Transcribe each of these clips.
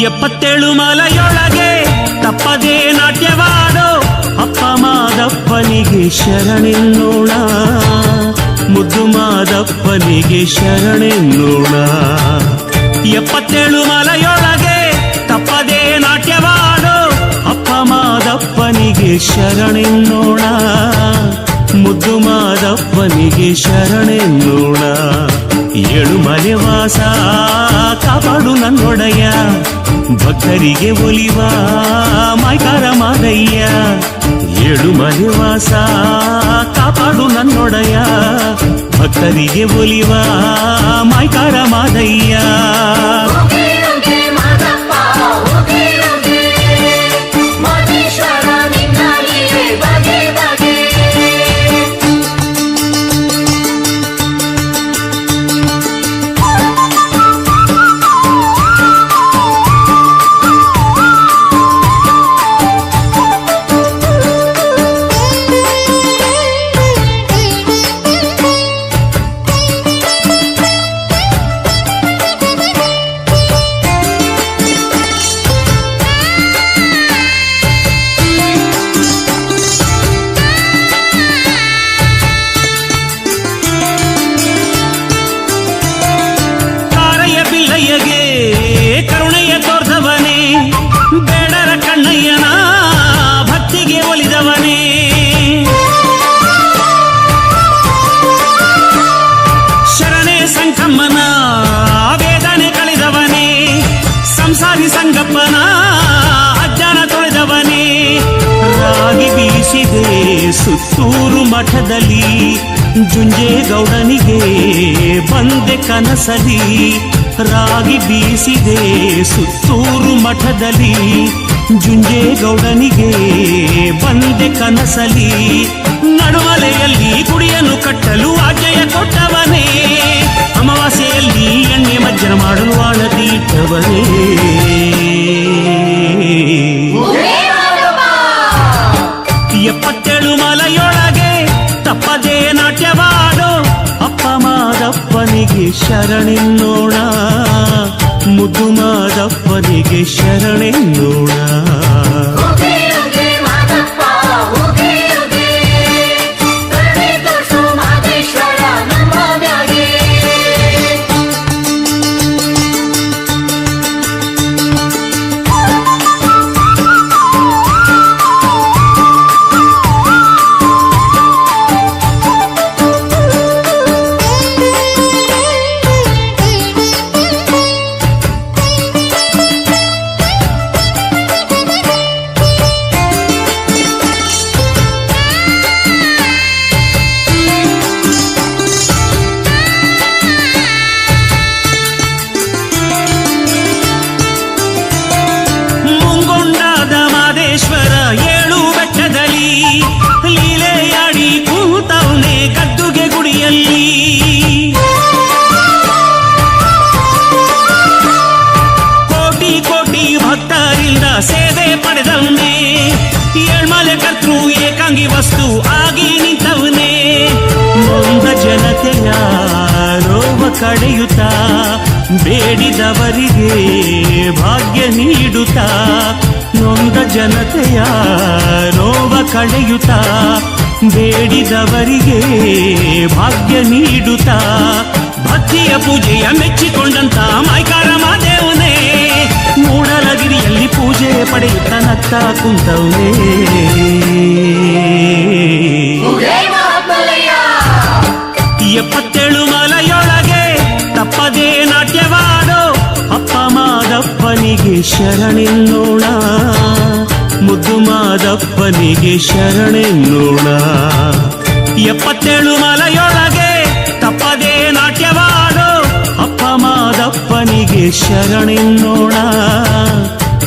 ಎಪ್ಪತ್ತೇಳು ಮಲೆಯೊಳಗೆ ತಪ್ಪದೇ ನಾಟ್ಯವಾಡೋ ಅಪ್ಪ ಮಾದಪ್ಪನಿಗೆ ಶರಣೆನ್ನೋಣ. ಮುದ್ದು ಮಾದಪ್ಪನಿಗೆ ಶರಣೆನ್ನೋಣ. ಎಪ್ಪತ್ತೇಳು ಮಲೆಯೊಳಗೆ ತಪ್ಪದೇ ನಾಟ್ಯವಾಡೋ ಅಪ್ಪ ಮಾದಪ್ಪನಿಗೆ ಶರಣೆನ್ನೋಣ. ಮುದ್ದು ಮಾದಪ್ಪನಿಗೆ ಶರಣೆನ್ನೋಣ. ಏಳು ಮಲೆವಾಸ ಕಾಪಾಡು ನನ್ನೊಡೆಯ. ಭಕ್ತರಿಗೆ ಒಲಿವ ಮಾಯ್ಕಾರ ಮಾದಯ್ಯ ಏಳು ಮನೆ ವಾಸ ಕಾಪಾಡು ನನ್ನೊಡೆಯ ಭಕ್ತರಿಗೆ ಒಲಿವ ಮಾಯ್ಕಾರ ಮಾದಯ್ಯ ಮಠದಲ್ಲಿ ಜುಂಜೇಗೌಡನಿಗೆ ಬಂದೆ ಕನಸಲಿ, ರಾಗಿ ಬೀಸಿದೆ ಸುತ್ತೂರು ಮಠದಲ್ಲಿ ಜುಂಜೇಗೌಡನಿಗೆ ಬಂದೆ ಕನಸಲಿ, ನಡುವಲೆಯಲ್ಲಿ ಗುಡಿಯನ್ನು ಕಟ್ಟಲು ಆಜ್ಞೆಯ ಕೊಟ್ಟವನೇ, ಅಮಾವಾಸ್ಯೆಯಲ್ಲಿ ಎಣ್ಣೆ ಮಜ್ಜನ ಮಾಡಲು ಆಳತೀಟ್ಟವನೇ ಮಾದಪ್ಪನಿಗೆ ಶರಣೆನ್ನೋಣ. ಮುದ್ದು ಮಾದಪ್ಪನಿಗೆ ಶರಣೆನ್ನೋಣ. ವಸ್ತು ಆಗಿ ನಿಂತವನೇ. ನೊಂದ ಜನತೆಯ ರೋಗ ಕಡೆಯುತ್ತ ಬೇಡಿದವರಿಗೆ ಭಾಗ್ಯ ನೀಡುತ್ತ. ನೊಂದ ಜನತೆಯ ರೋಗ ಕಡೆಯುತ್ತ ಬೇಡಿದವರಿಗೆ ಭಾಗ್ಯ ನೀಡುತ್ತ. ಭಕ್ತಿಯ ಪೂಜೆಯ ಮೆಚ್ಚಿಕೊಂಡಂತ ಮೈಕಾರ ಮಾದೇವನೇ. ಮೂಡಲಗಿರಿಯಲ್ಲಿ ಪೂಜೆ ಪಡೆಯುತ್ತ ನತ್ತ ಕುಂತವನೇ. ಎಪ್ಪತ್ತೇಳು ಮಲೆಯೊಳಗೆ ತಪ್ಪದೇ ನಾಟ್ಯವಾಡೋ ಅಪ್ಪ ಮಾದಪ್ಪನಿಗೆ ಶರಣೆನ್ನೋಣ. ಮುದ್ದು ಮಾದಪ್ಪನಿಗೆ ಶರಣೆನ್ನೋಣ. ಎಪ್ಪತ್ತೇಳು ಮಲೆಯೊಳಗೆ ತಪ್ಪದೇ ನಾಟ್ಯವಾಡೋ ಅಪ್ಪ ಮಾದಪ್ಪನಿಗೆ ಶರಣೆನ್ನೋಣ.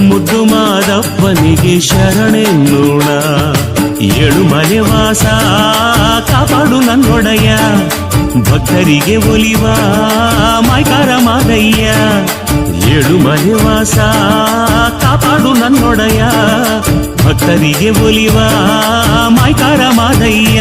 ಮುದ್ದು ಮಾದಪ್ಪನಿಗೆ ಶರಣೆನ್ನೋಣ. ಏಳು ಮನೆ ವಾಸ, ಕಾಪಾಡು ನನ್ನೊಡೆಯ. ಭಕ್ತರಿಗೆ ಒಲಿವ ಮಾಯ್ಕಾರ ಮಾದಯ್ಯ ಏಳು ಮನೆ ವಾಸ ಕಾಪಾಡು ನನ್ನೊಡೆಯ ಭಕ್ತರಿಗೆ ಒಲಿವ ಮಾಯ್ಕಾರ ಮಾದಯ್ಯ